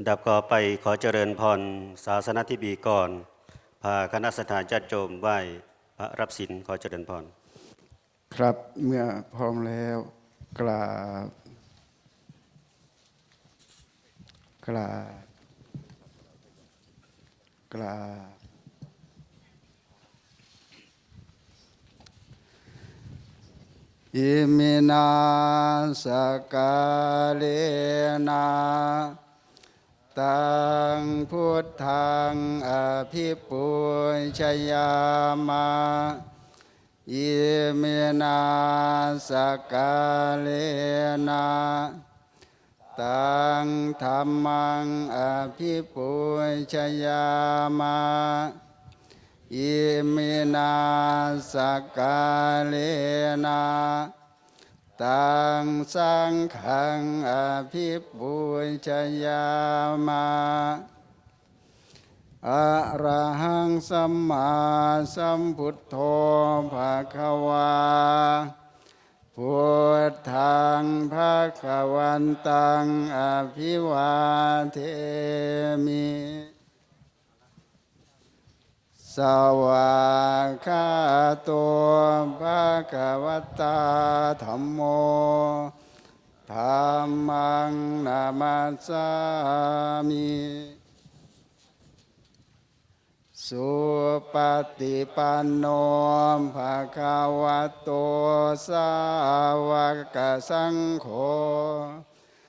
อันดับต่อไปขอเจริญพรศาสนทิบีก่อนพาคณะสถานญาติโยมไหว้พระรับศีลขอเจริญพร ครับเมื่อพร้อมแล้วกราบกราบกราบอิมินาสกาเลนา ตังพุทธังอภิปุชยามาอิเมนาสกาเลนะตังธรรมังอภิปุชยามาอิเมนาสกาเลนะ ตังสังขังอภิปุชยามาอะระหังสัมมาสัมพุทโธภะคะวาพุทธังภะคะวันตังอภิวาเทมิ สวากขาโตภะคะวตาธัมโมธัมมังนามัสสามิสุปฏิปันโนภะคะวะโตสาวกสังโฆ